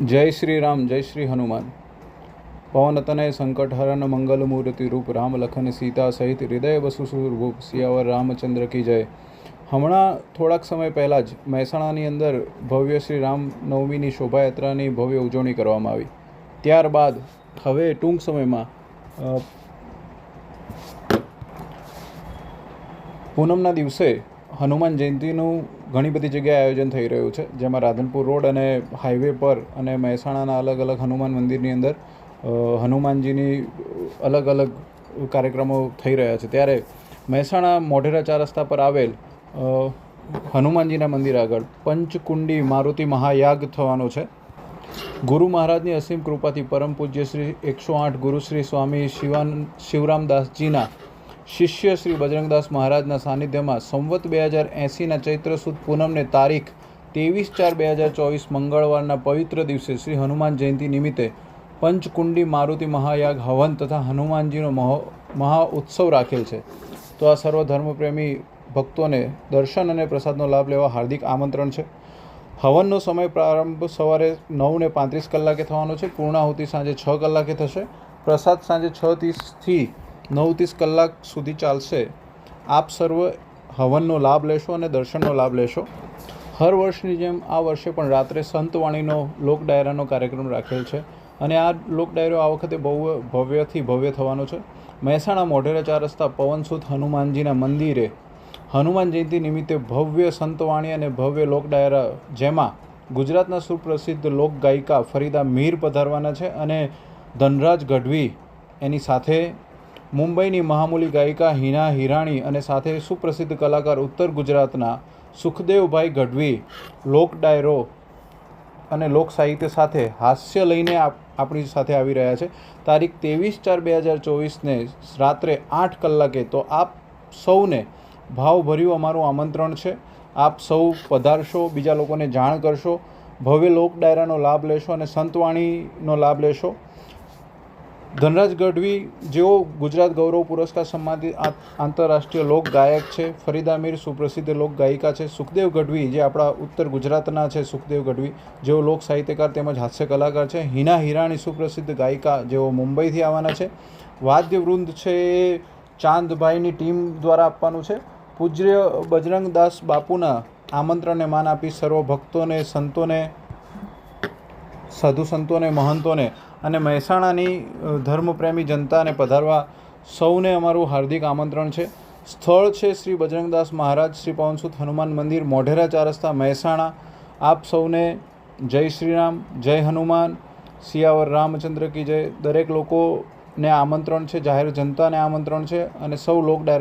જય શ્રી રામ જય શ્રી હનુમાન. પવન સંકટહરણ સંકટ હરણ મંગલ મૂર્તિ રૂપ રામ લખન સીતા સહિત હૃદય વસુસુર રૂપ સિયાવર રામચંદ્ર કી જય. હમણાં થોડાક સમય પહેલાં જ મહેસાણાની અંદર ભવ્ય શ્રી રામ નવમીની શોભાયાત્રાની ભવ્ય ઉજવણી કરવામાં આવી. ત્યારબાદ હવે ટૂંક સમયમાં પૂનમના દિવસે હનુમાન જયંતીનું ઘણી બધી જગ્યાએ આયોજન થઈ રહ્યું છે, જેમાં રાધનપુર રોડ અને હાઈવે પર અને મહેસાણાના અલગ અલગ હનુમાન મંદિરની અંદર હનુમાનજીની અલગ અલગ કાર્યક્રમો થઈ રહ્યા છે. ત્યારે મહેસાણા મોઢેરા ચાર રસ્તા પર આવેલ હનુમાનજીના મંદિર આગળ પંચકુંડી મારુતિ મહાયાગ થવાનો છે. ગુરુ મહારાજની અસીમ કૃપાથી પરમ પૂજ્ય શ્રી એકસો આઠ ગુરુ શ્રી સ્વામી શિવાન, શિવરામદાસજીના શિષ્ય શ્રી બજરંગદાસ મહારાજના સાનિધ્યમાં સંવત બે હજાર એંસીના ચૈત્ર સુદ પૂનમને તારીખ ત્રેવીસ ચાર બે હજાર ચોવીસ મંગળવારના પવિત્ર દિવસે શ્રી હનુમાન જયંતિ નિમિત્તે પંચકુંડી મારુતિ મહાયાગ હવન તથા હનુમાનજીનો મહો ઉત્સવ રાખેલ છે. તો આ સર્વ ધર્મપ્રેમી ભક્તોને દર્શન અને પ્રસાદનો લાભ લેવા હાર્દિક આમંત્રણ છે. હવનનો સમય પ્રારંભ સવારે નવ ને પાંત્રીસ કલાકે થવાનો છે. પૂર્ણાહુતિ સાંજે છ કલાકે થશે. પ્રસાદ સાંજે છ ત્રીસથી નવ ત્રીસ કલાક સુધી ચાલશે. આપ સર્વ હવનનો લાભ લેશો અને દર્શનનો લાભ લેશો. હર વર્ષની જેમ આ વર્ષે પણ રાત્રે સંતવાણીનો લોક ડાયરાનો કાર્યક્રમ રાખેલ છે અને આ લોક ડાયરો આ વખતે બહુ ભવ્યથી ભવ્ય થવાનો છે. મહેસાણા મોઢેરા ચાર રસ્તા પવનસુત હનુમાનજીના મંદિરે હનુમાન જયંતિ નિમિત્તે ભવ્ય સંતવાણી અને ભવ્ય લોક ડાયરા જેમાં ગુજરાતના સુપ્રસિદ્ધ લોક ગાયિકા ફરીદા મીર પધારવાના છે અને ધનરાજ ગઢવી એની સાથે મુંબઈની મહામૂલી ગાયિકા હિના હિરાણી અને સાથે સુપ્રસિદ્ધ કલાકાર ઉત્તર ગુજરાતના સુખદેવભાઈ ગઢવી, લોક ડાયરો અને લોક સાહિત્ય સાથે હાસ્ય લઈને આપ- આપણી સાથે આવી રહ્યા છે. તારીખ ત્રેવીસ ચાર બે હજાર ચોવીસને રાત્રે આઠ કલાકે તો આપ સૌને ભાવભર્યું અમારું આમંત્રણ છે. આપ સૌ પધારશો, બીજા લોકોને જાણ કરશો, ભવ્ય લોક ડાયરાનો લાભ લેશો અને સંતવાણીનો લાભ લેશો. ધનરાજ ગઢવી જેઓ ગુજરાત ગૌરવ પુરસ્કાર સન્માનિત આંતરરાષ્ટ્રીય લોક ગાયક છે, ફરીદા મીર સુપ્રસિદ્ધ લોક ગાયિકા છે, સુખદેવ ગઢવી જે આપણા ઉત્તર ગુજરાતના છે, સુખદેવ ગઢવી જેઓ લોક સાહિત્યકાર તેમજ હાસ્ય કલાકાર છે, હિના હિરાણી સુપ્રસિદ્ધ ગાયિકા જેઓ મુંબઈથી આવવાના છે વાદ્યવૃંદ છે એ ચાંદભાઈની ટીમ દ્વારા આપવાનું છે, પૂજ્ય બજરંગદાસ બાપુના આમંત્રણને માન આપી સર્વ ભક્તોને સંતોને, સાધુ સંતોને, મહંતોને અને મહેસાણાની ધર્મપ્રેમી જનતાને પધારવા સૌને અમારું હાર્દિક આમંત્રણ છે. સ્થળ છે શ્રી બજરંગદાસ મહારાજ, શ્રી પવનસુત હનુમાન મંદિર, મોઢેરા ચાર રસ્તા, મહેસાણા. આપ સૌને જય શ્રી રામ, જય હનુમાન. સિયાવર રામચંદ્ર કી જય. દરેક લોકોને આમંત્રણ છે, જાહેર જનતાને આમંત્રણ છે અને સૌ લોક